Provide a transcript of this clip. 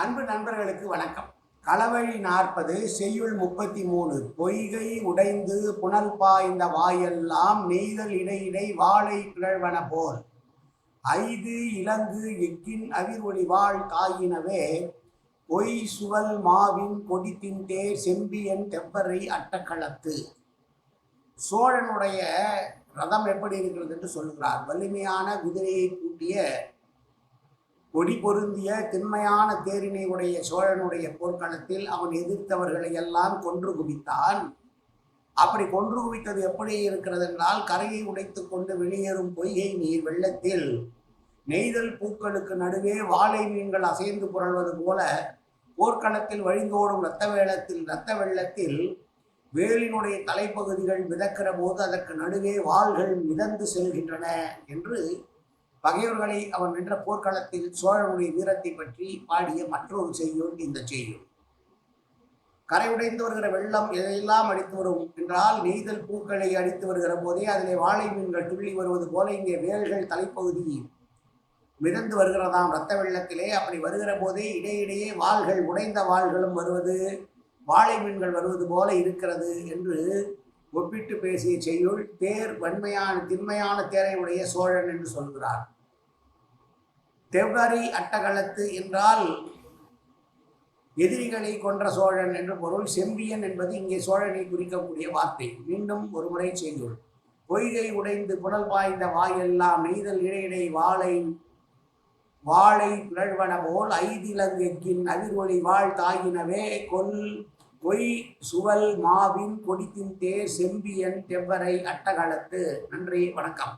அன்பு நண்பர்களுக்கு வணக்கம். களவழி நாற்பது செய்யுள் முப்பத்தி மூணு பொய்கை உடைந்து புனல் பாய்ந்த வாயெல்லாம் நெய்தல் இடையிடை வாழை கிழவன போல். ஐது இலங்கு எக்கின் அவிர்வொளி வாழ் தாயினவே பொய் சுவல் மாவின் கொடித்தின் தேர் செம்பியன் தெப்பரை அட்டக்களத்து. சோழனுடைய ரதம் எப்படி இருக்கிறது என்று சொல்லுகிறார். வலிமையான குதிரையை கூட்டிய கொடி பொருந்திய திண்மையான தேரினை உடைய சோழனுடைய போர்க்களத்தில் அவன் எதிர்த்தவர்களை எல்லாம் கொன்று குவித்தான். அப்படி கொன்று குவித்தது எப்படி இருக்கிறது என்றால் கரையை உடைத்து கொண்டு வெளியேறும் பொய்கை நீர் வெள்ளத்தில். நெய்தல் பூக்களுக்கு நடுவே வாழை மீன்கள் அசைந்து புரள்வது போல போர்க்களத்தில் வழிந்தோடும் இரத்த வேளத்தில் இரத்த வெள்ளத்தில் வேலினுடைய தலைப்பகுதிகள் மிதக்கிற போது அதற்கு நடுவே வாள்கள் மிதந்து செல்கின்றன என்று பகைவர்களை அவன் வென்ற போர்க்களத்தில் சோழனுடைய வீரத்தை பற்றி பாடிய மற்றொரு செய்யுள் இந்த செய்யுள் கரை உடைந்து வருகிற வெள்ளம் எதையெல்லாம் அடித்து வரும் என்றால் நெய்தல் பூக்களை அடித்து வருகிற போதே அதிலே வாழை மீன்கள் துள்ளி வருவது போல இங்கே வேல்கள் தலைப்பகுதி மிதந்து வருகிறதாம் இரத்த வெள்ளத்திலே. அப்படி வருகிற போதே இடையிடையே வாள்கள் உடைந்த வாள்களும் வருவது வாழை மீன்கள் வருவது போல இருக்கிறது என்று ஒப்பிட்டு பேசிய செய்யுள் தேர் வன்மையான திண்மையான தேரை உடைய சோழன் என்று சொல்கிறார். தெவ்வரி அட்டகளத்து என்றால் எதிரிகளை கொன்ற சோழன் என்ற பொருள் செம்பியன் என்பது இங்கே சோழனை குறிக்கக்கூடிய வார்த்தை. மீண்டும் ஒரு முறை செய்யுள் பொய்கை உடைந்து புனல் பாய்ந்த வாயெல்லாம் நெய்தல் இடையிடை வாழை வாழை பிழழ்வன போல் ஐதிலங்கெக்கின் அதிர்வொளி வாழ் தாயினவே கொல் பொய் சுவல் மாவின் கொடித்தின் தேர் செம்பியன் தெவ்வரை அட்டகளத்து நன்றி வணக்கம்.